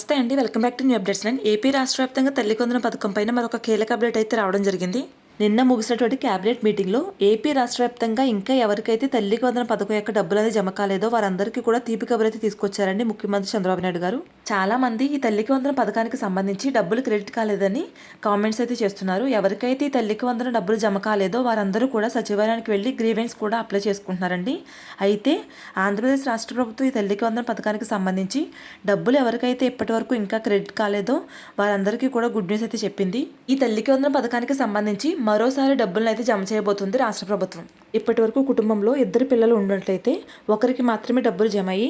నమస్తే అండి. Welcome back to new updates నేను ఏపీ రాష్ట్ర వ్యాప్తంగా తల్లికొందన పథకం పైన మరొక కీలక అప్డేట్ అయితే రావడం జరిగింది. నిన్న ముగిసినటువంటి క్యాబినెట్ మీటింగ్లో ఏపీ రాష్ట్ర వ్యాప్తంగా ఇంకా ఎవరికైతే తల్లి వందన పథకం యొక్క డబ్బులు అనేది జమ కాలేదో వారందరికీ కూడా తీపి కబురు అయితే తీసుకొచ్చారండి ముఖ్యమంత్రి చంద్రబాబు నాయుడు గారు. చాలా మంది ఈ తల్లికి వందన పథకానికి సంబంధించి డబ్బులు క్రెడిట్ కాలేదని కామెంట్స్ అయితే చేస్తున్నారు. ఎవరికైతే ఈ తల్లికి వందన డబ్బులు జమ కాలేదో వారందరూ కూడా సచివాలయానికి వెళ్ళి గ్రీవెన్స్ కూడా అప్లై చేసుకుంటున్నారండి. అయితే ఆంధ్రప్రదేశ్ రాష్ట్ర ప్రభుత్వం ఈ తల్లికి వందన పథకానికి సంబంధించి డబ్బులు ఎవరికైతే ఇప్పటి వరకు ఇంకా క్రెడిట్ కాలేదో వారందరికీ కూడా గుడ్ న్యూస్ అయితే చెప్పింది. ఈ తల్లికి వందన పథకానికి సంబంధించి మరోసారి డబ్బులను అయితే జమ చేయబోతుంది రాష్ట్ర ప్రభుత్వం. ఇప్పటి వరకు కుటుంబంలో ఇద్దరు పిల్లలు ఉన్నట్లయితే ఒకరికి మాత్రమే డబ్బులు జమ అయ్యి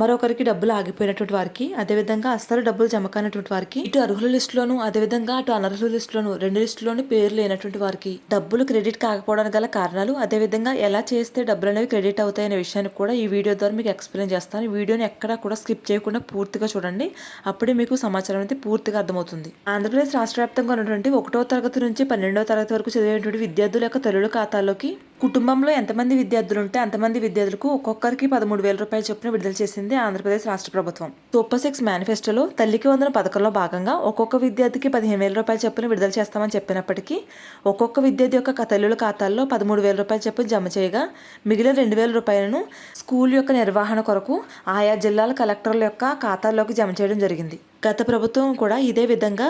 మరొకరికి డబ్బులు ఆగిపోయినటువంటి వారికి అదేవిధంగా అస్సలు డబ్బులు జమ కానటువంటి వారికి ఇటు అర్హుల లిస్టులోను అదేవిధంగా అటు అనర్హుల లిస్టులోను రెండు లిస్టులోని పేరు లేనటువంటి వారికి డబ్బులు క్రెడిట్ కాకపోవడానికి గల కారణాలు అదేవిధంగా ఎలా చేస్తే డబ్బులు అనేవి క్రెడిట్ అవుతాయనే విషయాన్ని కూడా ఈ వీడియో ద్వారా మీకు ఎక్స్ప్లెయిన్ చేస్తాను. ఈ వీడియోని ఎక్కడా కూడా స్కిప్ చేయకుండా పూర్తిగా చూడండి. అప్పుడే మీకు సమాచారం అయితే పూర్తిగా అర్థమవుతుంది. ఆంధ్రప్రదేశ్ రాష్ట్ర వ్యాప్తంగా ఉన్నటువంటి ఒకటో తరగతి నుంచి పన్నెండవ తరగతి వరకు చదివేటువంటి విద్యార్థుల యొక్క తల్లుల ఖాతాలోకి కుటుంబంలో ఎంతమంది విద్యార్థులు ఉంటే అంతమంది విద్యార్థులకు ఒక్కొక్కరికి పదమూడు వేల రూపాయల చొప్పున విడుదల చేసింది ఆంధ్రప్రదేశ్ రాష్ట్ర ప్రభుత్వం. సూపర్ సిక్స్ మేనిఫెస్టోలో తల్లికి వందన పథకంలో భాగంగా ఒక్కొక్క విద్యార్థికి పదిహేను వేల రూపాయల చొప్పున విడుదల చేస్తామని చెప్పినప్పటికీ ఒక్కొక్క విద్యార్థి యొక్క తల్లుల ఖాతాల్లో పదమూడు వేల రూపాయల చొప్పున జమ చేయగా మిగిలిన రెండు వేల రూపాయలను స్కూల్ యొక్క నిర్వహణ కొరకు ఆయా జిల్లాల కలెక్టర్ల యొక్క ఖాతాల్లోకి జమ చేయడం జరిగింది. గత ప్రభుత్వం కూడా ఇదే విధంగా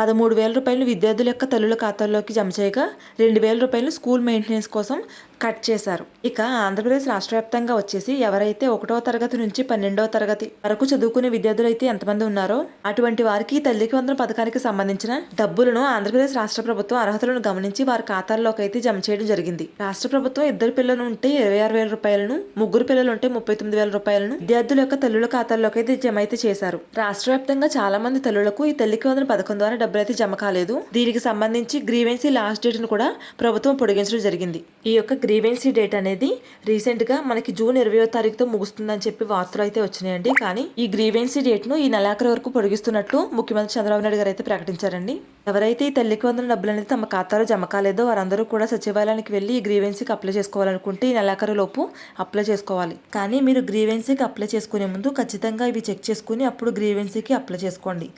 పదమూడు వేల రూపాయలు విద్యార్థుల యొక్క తల్లుల ఖాతాల్లోకి జమ చేయగా రెండు వేల రూపాయలు స్కూల్ మెయింటెనెన్స్ కోసం కట్ చేశారు. ఇక ఆంధ్రప్రదేశ్ రాష్ట్ర వ్యాప్తంగా వచ్చేసి ఎవరైతే ఒకటో తరగతి నుంచి పన్నెండవ తరగతి వరకు చదువుకునే విద్యార్థులు అయితే ఎంతమంది ఉన్నారో అటువంటి వారికి తల్లికి వందన పథకానికి సంబంధించిన డబ్బులను ఆంధ్రప్రదేశ్ రాష్ట్ర ప్రభుత్వం అర్హతలను గమనించి వారి ఖాతాల్లోకి అయితే జమ చేయడం జరిగింది. రాష్ట్ర ప్రభుత్వం ఇద్దరు పిల్లలు ఉంటే ఇరవై ఆరు వేల రూపాయలను ముగ్గురు పిల్లలు ఉంటే ముప్పై తొమ్మిది వేల రూపాయలను విద్యార్థుల యొక్క తల్లుల ఖాతాల్లోకి అయితే జమ అయితే చేశారు. రాష్ట్ర వ్యాప్తంగా చాలా మంది తల్లులకు ఈ తల్లికి వందన పథకం ద్వారా డబ్బులు అయితే జమ కాలేదు. దీనికి సంబంధించి గ్రీవెన్సీ లాస్ట్ డేట్ను కూడా ప్రభుత్వం పొడిగించడం జరిగింది. ఈ యొక్క గ్రీవెన్సీ డేట్ అనేది రీసెంట్గా మనకి జూన్ ఇరవయో తారీఖుతో ముగుస్తుందని చెప్పి వార్తలు అయితే వచ్చినాయండి. కానీ ఈ గ్రీవెన్సీ డేట్ను ఈ నెలాఖరు వరకు పొడిగిస్తున్నట్లు ముఖ్యమంత్రి చంద్రబాబు నాయుడు గారు అయితే ప్రకటించారండి. ఎవరైతే ఈ తల్లికి వందన డబ్బులు అనేది తమ ఖాతాలో జమ కాలేదో వారందరూ కూడా సచివాలయానికి వెళ్ళి ఈ గ్రీవెన్సీకి అప్లై చేసుకోవాలనుకుంటే ఈ నెలాఖరు లోపు అప్లై చేసుకోవాలి. కానీ మీరు గ్రీవెన్సీకి అప్లై చేసుకునే ముందు ఖచ్చితంగా ఇవి చెక్ చేసుకుని అప్పుడు గ్రీవెన్సీకి అప్లై చేసుకోండి.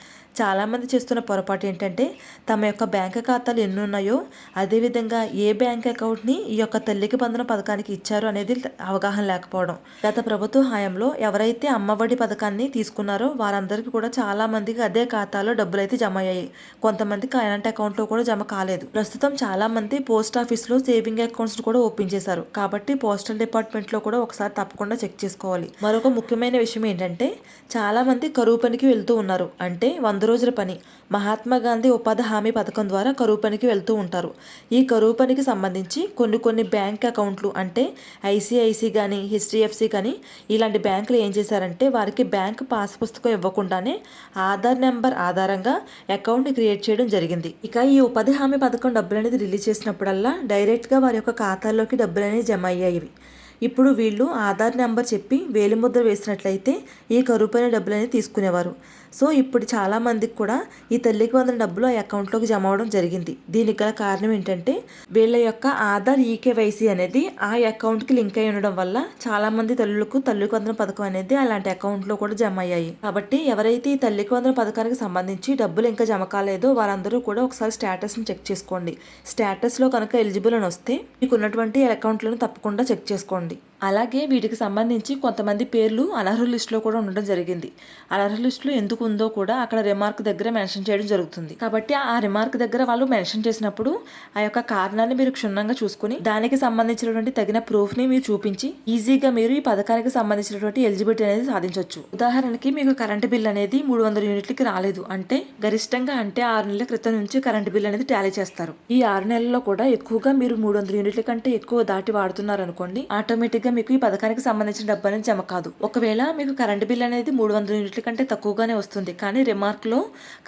చాలామంది చేస్తున్న పొరపాటు ఏంటంటే తమ యొక్క బ్యాంక్ ఖాతాలు ఎన్ని ఉన్నాయో అదేవిధంగా ఏ బ్యాంక్ అకౌంట్ని ఈ యొక్క తల్లికి బంధన పథకానికి ఇచ్చారు అనేది అవగాహన లేకపోవడం. గత ప్రభుత్వ హయాంలో ఎవరైతే అమ్మఒడి పథకాన్ని తీసుకున్నారో వారందరికీ కూడా చాలా మందికి అదే ఖాతాలో డబ్బులు అయితే జమ అయ్యాయి కొంతమంది కరెంట్ అకౌంట్లో కూడా జమ కాలేదు. ప్రస్తుతం చాలా మంది పోస్ట్ ఆఫీస్లో సేవింగ్ అకౌంట్స్ కూడా ఓపెన్ చేశారు. కాబట్టి పోస్టల్ డిపార్ట్మెంట్లో కూడా ఒకసారి తప్పకుండా చెక్ చేసుకోవాలి. మరొక ముఖ్యమైన విషయం ఏంటంటే చాలా మంది కరువు పనికి వెళ్తూ ఉన్నారు. అంటే వంద రోజుల పని. మహాత్మా గాంధీ ఉపాధి హామీ పథకం ద్వారా కరువు పనికి వెళ్తూ ఉంటారు. ఈ కరువు పనికి సంబంధించి కొన్ని కొన్ని బ్యాంక్ అకౌంట్లు అంటే ఐసిఐసి కానీ హెచ్డిఎఫ్సి కానీ ఇలాంటి బ్యాంకులు ఏం చేశారంటే వారికి బ్యాంక్ పాస్ పుస్తకం ఇవ్వకుండానే ఆధార్ నెంబర్ ఆధారంగా అకౌంట్ని క్రియేట్ చేయడం జరిగింది. ఇక ఈ ఉపాధి హామీ పథకం డబ్బులు అనేది రిలీజ్ చేసినప్పుడల్లా డైరెక్ట్గా వారి యొక్క ఖాతాల్లోకి డబ్బులు అనేవి జమ అయ్యాయి. ఇప్పుడు వీళ్ళు ఆధార్ నెంబర్ చెప్పి వేలిముద్ర వేసినట్లయితే ఈ కరువు పైన డబ్బులు అనేది తీసుకునేవారు. సో ఇప్పుడు చాలా మందికి కూడా ఈ తల్లికి వందల డబ్బులు ఆ అకౌంట్లోకి జమ అవడం జరిగింది. దీనికి గల కారణం ఏంటంటే వీళ్ళ యొక్క ఆధార్ ఈకేవైసీ అనేది ఆ అకౌంట్కి లింక్ అయి ఉండడం వల్ల చాలామంది తల్లులకు తల్లికి వందన పథకం అనేది అలాంటి అకౌంట్లో కూడా జమ అయ్యాయి. కాబట్టి ఎవరైతే ఈ తల్లికి వందన పథకానికి సంబంధించి డబ్బులు ఇంకా జమ కాలేదో వారందరూ కూడా ఒకసారి స్టేటస్ని చెక్ చేసుకోండి. స్టేటస్లో కనుక ఎలిజిబుల్ అని వస్తే మీకు ఉన్నటువంటి అకౌంట్లను తప్పకుండా చెక్ చేసుకోండి. అలాగే వీటికి సంబంధించి కొంతమంది పేర్లు అనర్హ లిస్టులో కూడా ఉండడం జరిగింది. అనర్హ లిస్టులో ఎందుకు ఉందో కూడా అక్కడ రిమార్క్ దగ్గర మెన్షన్ చేయడం జరుగుతుంది. కాబట్టి ఆ రిమార్క్ దగ్గర వాళ్ళు మెన్షన్ చేసినప్పుడు ఆ యొక్క కారణాన్ని మీరు క్షుణ్ణంగా చూసుకుని దానికి సంబంధించినటువంటి తగిన ప్రూఫ్ని మీరు చూపించి ఈజీగా మీరు ఈ పథకానికి సంబంధించినటువంటి ఎలిజిబిలిటీ అనేది సాధించవచ్చు ఉదాహరణకి మీకు కరెంటు బిల్ అనేది మూడు వందల యూనిట్లకి రాలేదు అంటే గరిష్టంగా అంటే ఆరు నెలల క్రితం నుంచి కరెంటు బిల్ అనేది టాలీ చేస్తారు. ఈ ఆరు నెలల్లో కూడా ఎక్కువగా మీరు మూడు వందల యూనిట్ల కంటే ఎక్కువ దాటి వాడుతున్నారు అనుకోండి ఆటోమేటిక్ మీకు ఈ పథకానికి సంబంధించిన డబ్బు అనేది జమ కాదు. ఒకవేళ మీకు కరెంటు బిల్ అనేది మూడు వందల యూనిట్ల కంటే తక్కువగానే వస్తుంది. కానీ రిమార్క్లో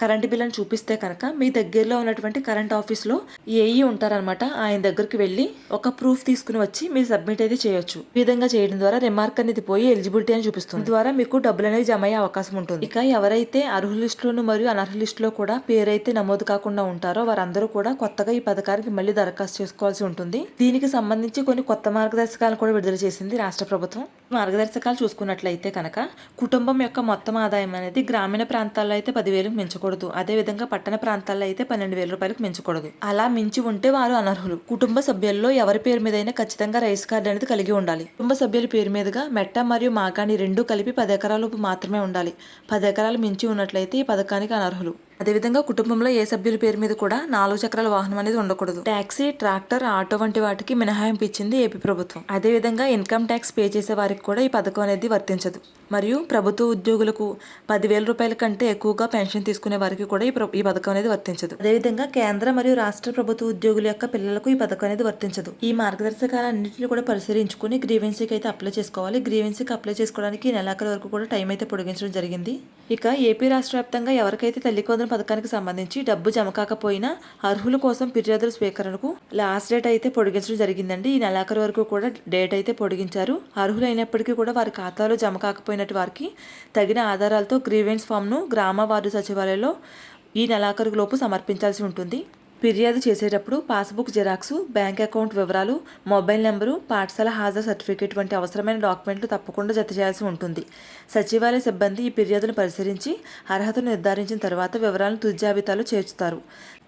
కరెంటు బిల్ అని చూపిస్తే కనుక మీ దగ్గరలో ఉన్నటువంటి కరెంట్ ఆఫీస్లో ఏఈ ఉంటారనమాట ఆయన దగ్గరికి వెళ్ళి ఒక ప్రూఫ్ తీసుకుని వచ్చి మీరు సబ్మిట్ అయితే చేయొచ్చు. ఈ విధంగా చేయడం ద్వారా రిమార్క్ అనేది పోయి ఎలిజిబిలిటీ అని చూపిస్తుంది. ద్వారా మీకు డబ్బులు అనేది జమ అయ్యే అవకాశం ఉంటుంది. ఇక ఎవరైతే అర్హుల లిస్టులోను మరియు అనర్హుల లిస్టులో కూడా పేరైతే నమోదు కాకుండా ఉంటారో వారందరూ కూడా కొత్తగా ఈ పథకానికి మళ్ళీ దరఖాస్తు చేసుకోవాల్సి ఉంటుంది. దీనికి సంబంధించి కొన్ని కొత్త మార్గదర్శకాలను కూడా విడుదల చేసి చేసింది రాష్ట్ర ప్రభుత్వం. మార్గదర్శకాలు చూసుకున్నట్లయితే కనుక కుటుంబం యొక్క మొత్తం ఆదాయం అనేది గ్రామీణ ప్రాంతాల్లో అయితే పదివేలకు మించకూడదు. అదేవిధంగా పట్టణ ప్రాంతాల్లో అయితే పన్నెండు వేల రూపాయలకు మించకూడదు. అలా మించి ఉంటే వారు అనర్హులు. కుటుంబ సభ్యుల్లో ఎవరి పేరు మీదైనా ఖచ్చితంగా రైస్ కార్డు అనేది కలిగి ఉండాలి. కుటుంబ సభ్యుల పేరు మీదుగా మెట్ట మరియు మాగాణి రెండు కలిపి పది ఎకరాలు మాత్రమే ఉండాలి. పది ఎకరాలు మించి ఉన్నట్లయితే ఈ పథకానికి అనర్హులు. అదేవిధంగా కుటుంబంలో ఏ సభ్యుల పేరు మీద కూడా నాలుగు చక్రాల వాహనం అనేది ఉండకూడదు. ట్యాక్సీ ట్రాక్టర్ ఆటో వంటి వాటికి మినహాయింపు ఇచ్చింది ఏపీ ప్రభుత్వం. అదేవిధంగా ఇన్కమ్ ట్యాక్స్ పే చేసే వారికి కూడా ఈ పథకం అనేది వర్తించదు. మరియు ప్రభుత్వ ఉద్యోగులకు పదివేల రూపాయల కంటే ఎక్కువగా పెన్షన్ తీసుకునే వారికి కూడా ఈ ఈ పథకం అనేది వర్తించదు. అదేవిధంగా కేంద్ర మరియు రాష్ట్ర ప్రభుత్వ ఉద్యోగుల యొక్క పిల్లలకు ఈ పథకం అనేది వర్తించదు. ఈ మార్గదర్శకాలన్నింటినీ కూడా పరిశీలించుకుని గ్రీవెన్సీకి అయితే అప్లై చేసుకోవాలి. గ్రీవెన్సీకి అప్లై చేసుకోవడానికి ఈ నెలాఖరు వరకు కూడా టైం అయితే పొడిగించడం జరిగింది. ఇక ఏపీ రాష్ట్ర వ్యాప్తంగా ఎవరికైతే తల్లి కొందరు పథకానికి సంబంధించి డబ్బు జమ కాకపోయినా అర్హుల కోసం ఫిర్యాదుల స్వీకరణకు లాస్ట్ డేట్ అయితే పొడిగించడం జరిగిందండి. ఈ నెలాఖరు వరకు కూడా డేట్ అయితే పొడిగించారు. అర్హులైనప్పటికీ కూడా వారి ఖాతాలో జమ కాకపోయినట్టు వారికి తగిన ఆధారాలతో గ్రీవెన్స్ ఫామ్ను గ్రామ వార్డు సచివాలయంలో ఈ నెలాఖరు లోపు సమర్పించాల్సి ఉంటుంది. ఫిర్యాదు చేసేటప్పుడు పాస్బుక్ జిరాక్స్ బ్యాంక్ అకౌంట్ వివరాలు మొబైల్ నెంబరు పాఠశాల హాజరు సర్టిఫికేట్ వంటి అవసరమైన డాక్యుమెంట్లు తప్పకుండా జత చేయాల్సి ఉంటుంది. సచివాలయ సిబ్బంది ఈ ఫిర్యాదును పరిశీలించి అర్హతను నిర్ధారించిన తర్వాత వివరాలను తుది జాబితాలో చేర్చుతారు.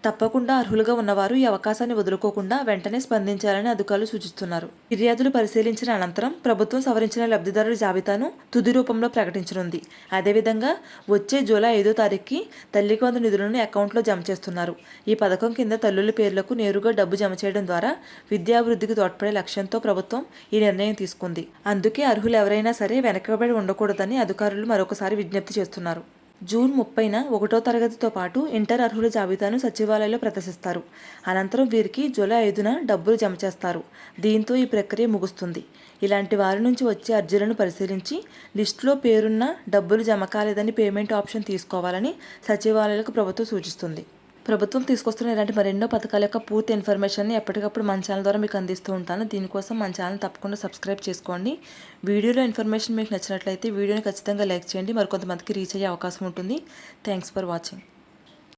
తప్పకుండా అర్హులుగా ఉన్నవారు ఈ అవకాశాన్ని వదులుకోకుండా వెంటనే స్పందించాలని అధికారులు సూచిస్తున్నారు. ఫిర్యాదులు పరిశీలించిన అనంతరం ప్రభుత్వం సవరించిన లబ్ధిదారుల జాబితాను తుది రూపంలో ప్రకటించనుంది. అదేవిధంగా వచ్చే జూలై ఐదో తారీఖుకి తల్లి కొంత నిధులను అకౌంట్లో జమ చేస్తున్నారు. ఈ పథకం కింద తల్లుల పేర్లకు నేరుగా డబ్బు జమ చేయడం ద్వారా విద్యాభివృద్ధికి తోడ్పడే లక్ష్యంతో ప్రభుత్వం ఈ నిర్ణయం తీసుకుంది. అందుకే అర్హులు ఎవరైనా సరే వెనకబడి ఉండకూడదని అధికారులు మరొకసారి విజ్ఞప్తి చేస్తున్నారు. జూన్ ముప్పైన ఒకటో తరగతితో పాటు ఇంటర్ అర్హుల జాబితాను సచివాలయంలో ప్రదర్శిస్తారు. అనంతరం వీరికి జూలై ఐదున డబ్బులు జమ చేస్తారు. దీంతో ఈ ప్రక్రియ ముగుస్తుంది. ఇలాంటి వారి నుంచి వచ్చే అర్జీలను పరిశీలించి లిస్టులో పేరున్న డబ్బులు జమ కాలేదని పేమెంట్ ఆప్షన్ తీసుకోవాలని సచివాలయాలకు ప్రభుత్వం సూచిస్తుంది. ప్రభుత్వం తీసుకొస్తున్న ఇలాంటి మరెన్నో పథకాల యొక్క పూర్తి ఇన్ఫర్మేషన్ని ఎప్పటికప్పుడు మన ఛానల్ ద్వారా మీకు అందిస్తూ ఉంటాను. దీనికోసం మన ఛానల్ తప్పకుండా సబ్స్క్రైబ్ చేసుకోండి. వీడియోలో ఇన్ఫర్మేషన్ మీకు నచ్చినట్లయితే వీడియోని ఖచ్చితంగా లైక్ చేయండి. మరికొంతమందికి రీచ్ అయ్యే అవకాశం ఉంటుంది. Thanks for watching.